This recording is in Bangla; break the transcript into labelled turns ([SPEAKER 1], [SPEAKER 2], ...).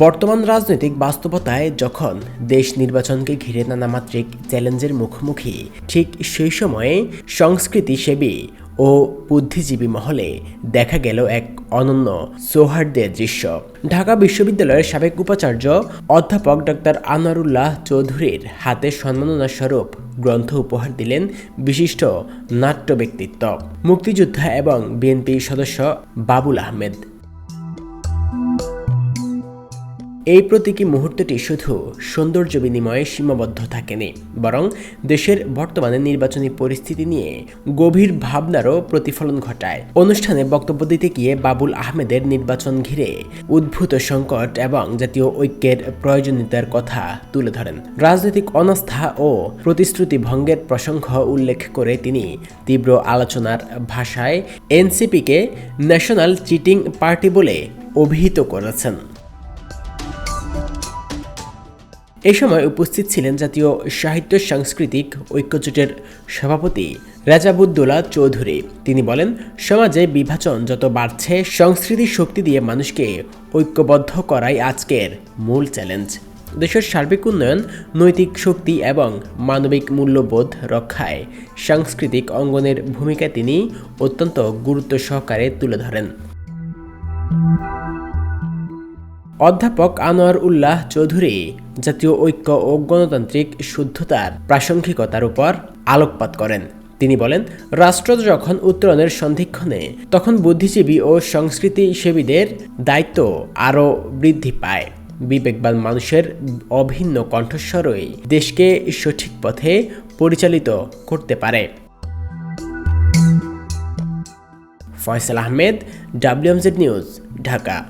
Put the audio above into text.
[SPEAKER 1] বর্তমান রাজনৈতিক বাস্তবতায় যখন দেশ নির্বাচনকে ঘিরে নানামাত্রিক চ্যালেঞ্জের মুখোমুখি, ঠিক সেই সময়ে সংস্কৃতিসেবী ও বুদ্ধিজীবী মহলে দেখা গেল এক অনন্য সৌহার্দ্যের দৃশ্য। ঢাকা বিশ্ববিদ্যালয়ের সাবেক উপাচার্য অধ্যাপক ডক্টর আনোয়ারুল্লাহ চৌধুরীর হাতে সম্মাননা স্বরূপ গ্রন্থ উপহার দিলেন বিশিষ্ট নাট্য ব্যক্তিত্ব মুক্তিযোদ্ধা এবং বিএনপি সদস্য বাবুল আহমেদ। এই প্রতীকী মুহূর্তটি শুধু সৌন্দর্য বিনিময়ে সীমাবদ্ধ থাকেনি, বরং দেশের বর্তমানে নির্বাচনী পরিস্থিতি নিয়ে গভীর ভাবনারও প্রতিফলন ঘটায়। অনুষ্ঠানে বক্তব্য দিতে গিয়ে বাবুল আহমেদের নির্বাচন ঘিরে উদ্ভূত সংকট এবং জাতীয় ঐক্যের প্রয়োজনীয়তার কথা তুলে ধরেন। রাজনৈতিক অনাস্থা ও প্রতিশ্রুতি ভঙ্গের প্রসঙ্গ উল্লেখ করে তিনি তীব্র আলোচনার ভাষায় এনসিপিকে ন্যাশনাল চিটিং পার্টি বলে অভিহিত করেছেন। এই সময় উপস্থিত ছিলেন জাতীয় সাহিত্য সাংস্কৃতিক ঐক্যজোটের সভাপতি রাজাবুদ্দোলা চৌধুরী। তিনি বলেন, সমাজে বিভাজন যত বাড়ছে সংস্কৃতির শক্তি দিয়ে মানুষকে ঐক্যবদ্ধ করাই আজকের মূল চ্যালেঞ্জ। দেশের সার্বিক উন্নয়ন, নৈতিক শক্তি এবং মানবিক মূল্যবোধ রক্ষায় সাংস্কৃতিক অঙ্গনের ভূমিকা তিনি অত্যন্ত গুরুত্ব সহকারে তুলে ধরেন। অধ্যাপক আনোয়ার উল্লাহ চৌধুরী জাতীয় ঐক্য ও গণতান্ত্রিক শুদ্ধতার প্রাসঙ্গিকতার উপর আলোকপাত করেন। তিনি বলেন, রাষ্ট্র যখন উত্তরণের সন্ধিক্ষণে, তখন বুদ্ধিজীবী ও সংস্কৃতিসেবীদের দায়িত্ব আরও বৃদ্ধি পায়। বিবেকবান মানুষের অভিন্ন কণ্ঠস্বরই দেশকে সঠিক পথে পরিচালিত করতে পারে। Faisal Ahmed, WMZ news, Dhaka.